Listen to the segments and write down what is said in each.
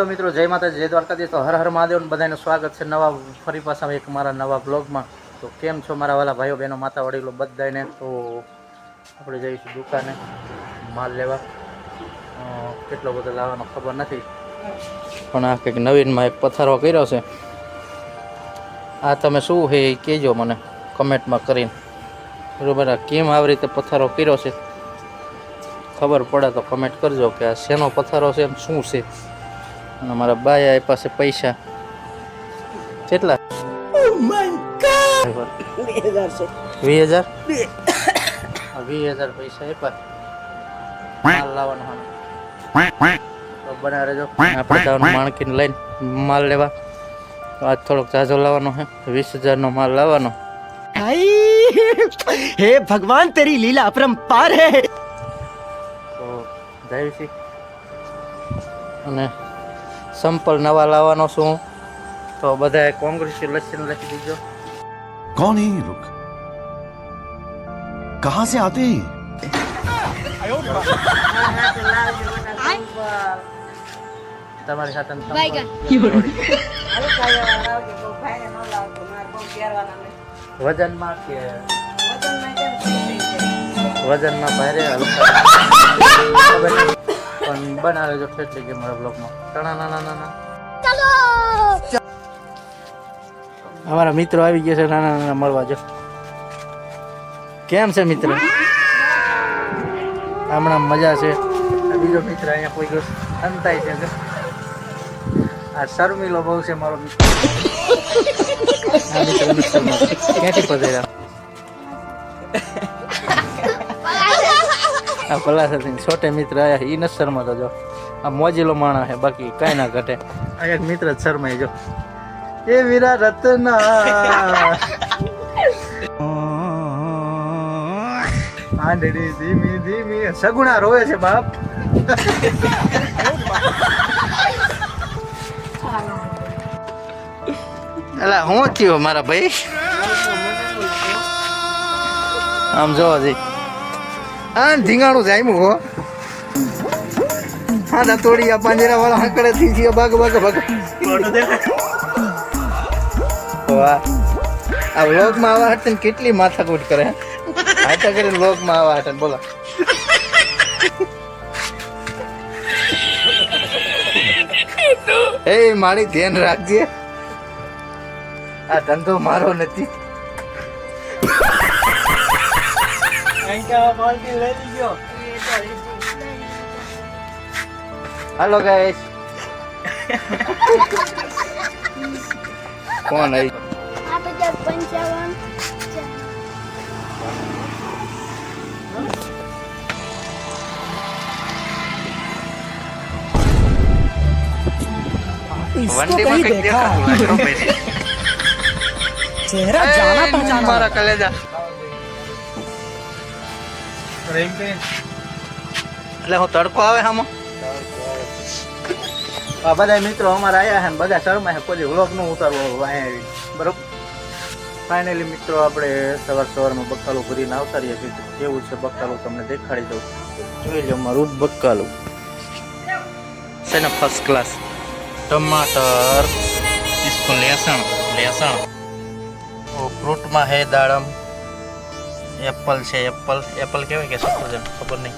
Hello મિત્રો, જય માતા જય દ્વારકાધીશ. તો હર હર મહાદેવ બધાને સ્વાગત છે નવા ફરી પાછા એક મારા નવા બ્લોગમાં. તો કેમ છો મારા વાલા ભાઈઓ, બહેનો, માતા, વડીલો બધાને તો આપણે જઈશું દુકાને માલ લેવા. કેટલો બધો લાવવાનો ખબર નથી. પણ આ કંઈક નવીનમાં એક પથારો કર્યો છે. આ તમે શું છે એ કહેજો મને કમેન્ટમાં કરીને. બરાબર કેમ આવી રીતે પથારો કર્યો છે? ખબર પડે તો કમેન્ટ કરજો કે આ શેનો પથારો છે એમ શું છે? અને મારા બાય આપ્યા છે પૈસા. કેટલા? વીસ હજાર. વીસ હજાર પૈસા આપ્યા. લાવવાનો બનાવે જો આપણે જવાનું માણકીને લઈને માલ લેવા. આજ થોડોક જાજો લાવવાનો હે વીસ હજારનો માલ લાવવાનો. હે ભગવાન તેરી લીલા અપરંપાર હે. તો જય અને સંપલ નવા લાવવાનો છું. તો બધાએ કોંગ્રેસ લક્ષણ લખી દીધો કોણ હે રુક કહા સે આતે તમારી સાથે વજનમાં કે વજનમાં ભારે હલકા બનાવે જો કેટલી કે મારા બ્લોગમાં ટણા નાના નાના અમારા મિત્રો આવી ગયા છે નાના નાના મળવા જો કેમ છે મિત્ર હમણાં મજા છે આ બીજો મિત્ર અહીંયા કોઈ ગયો અંતાય છે જો. આ શર્મિલો બહુ છે મારો મિત્ર આ મિત્ર નથી શર્માતો. ક્યાંથી પધાર્યા આ પલાસ છોટે મિત્ર આવ્યા એ નથી શરમાતો જો. આ મોજીલો માણસ છે, બાકી કાંઈ ના ઘટે. આ એક મિત્ર જ શરમાય જો એ વીરા રત્ન આંધળી ધીમી ધીમી સગુણા રોવે છે બાપ. અલા, હું થયો મારા ભાઈ? આમ જોવા હજી આ ધીંગાણું જામ્યું હો હા. ના તોડી આ પાંજરા વાળા હકડે થી ગયો ભાગ ભાગ ભાગ આ વ્લોગમાં આવા હટન કેટલી માથાકૂટ કરે હાટા કરીને વ્લોગમાં આવા હટન બોલો. એ મારી ધ્યાન રાખજે. આ ધંધો મારો નથી. હેલો ગાઈસ કોણ આવી? પંચાવન વંડીમાં ચહેરા જાના પહચાના મારા કલેજા. એટલે હું તડકો આવે આમાં આ બધા મિત્રો અમારા આવ્યા છે ને બધા શરમા છે કોઈ વ્લોગનું ઉતારવો આવી. બરોબર? ફાઇનલી મિત્રો આપણે સવાર સવારમાં બક્કાલું ભરીને આવતારીએ છીએ. કેવું છે બક્કાલું તમને દેખાડી દઉં. જોઈ લો મારું બક્કાલું. છે ને ફર્સ્ટ ક્લાસ ટમાટર. ઇસકો લેસણ. લેસણ. ફ્રૂટમાં હે દાડમ. એપલ છે, એપલ એપલ કહેવાય કે સફરજન ખબર નહીં.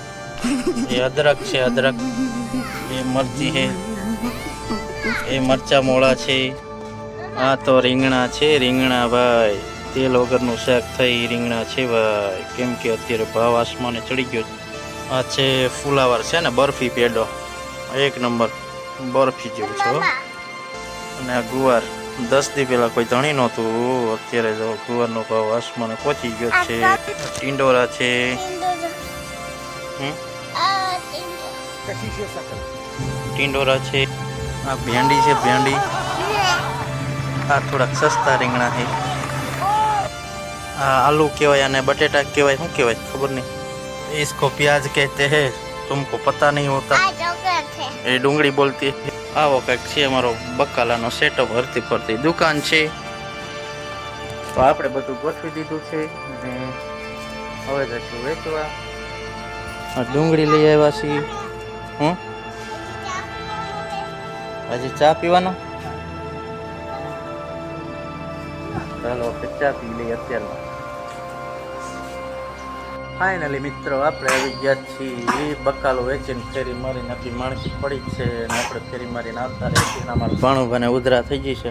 એ અદરક છે, અદરક. એ મરચી છે. એ મરચા મોળા છે. આ તો રીંગણા છે, રીંગણા ભાઈ. તેલ વગરનું શાક થઈ રીંગણા છે ભાઈ. કેમ કે અત્યારે ભાવ આસમાને ચડી ગયો. આ છે ફુલાવર છે ને, બરફી પેડો. એક નંબર. બરફી જેવું છે. અને આ ગુવાર. દસ દી પહેલા કોઈ ધણી નહોતું અત્યારે જો ગુવારનો ભાવ આસમાને પહોંચી ગયો છે ટિંડોરા છે હમ? ટિંડોરા છે આ ભેંડી છે ભેંડી આ થોડાક સસ્તા રીંગણા છે આ આલू કહેવાય અને બટેટા કહેવાય શું કહેવાય ખબર નહીં इसको प्याज कहते हैं तुमको पता नहीं होता એ ડુંગળી બોલતી આવો કંઈક છે અમારો બકાલાનો સેટઅપ હરતી ફરતી દુકાન છે. તો આપણે બધું ગોઠવી દીધું છે અને હવે જશું વેચવા. આ ડુંગળી લઈ આવ્યા છીએ. હું? હજી ચા પીવાનો? ચાલો ચા પી લઈએ અત્યારમાં. ફાઇનલી મિત્રો, આપણે આવી ગયા છીએ. બકાલો વેચીને ફેરી મારીને આપણી માણકી પડી છે અને આપણે ફેરી મારીને આવતા રહીએ છીએ. અમારું ભાણુભાને ઉધરા થઈ ગઈ છે.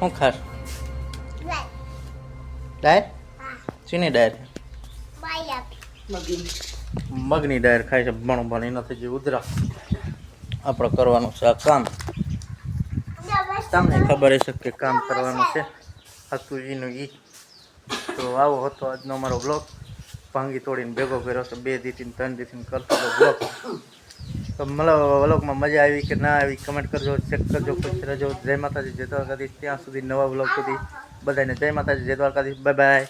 શું ખાસ? ડાયર? ચીની ડાયર? મગની ડાયર ખાય છે. ભણું એના થઈ ગઈ ઉધરા. આપણે કરવાનું છે આ કામ. તમને ખબર હશે કે કામ કરવાનું છે. હતું એનું ઈ. તો આવો હતો આજનો અમારો બ્લોગ ભાંગી તોડીને ભેગો કર્યો તો બે દીથી ત્રણ દીથી કરતો હતો બ્લોક તો મતલબ વ્લોગમાં મજા આવી કે ના આવી કમેન્ટ કરજો ચેક કરજો ખુશ રહેજો. જય માતાજી, જય દ્વારકાધીશ. ત્યાં સુધી નવા વ્લોગ સુધી બધાને જય માતાજી, જય દ્વારકાધીશ. Bye bye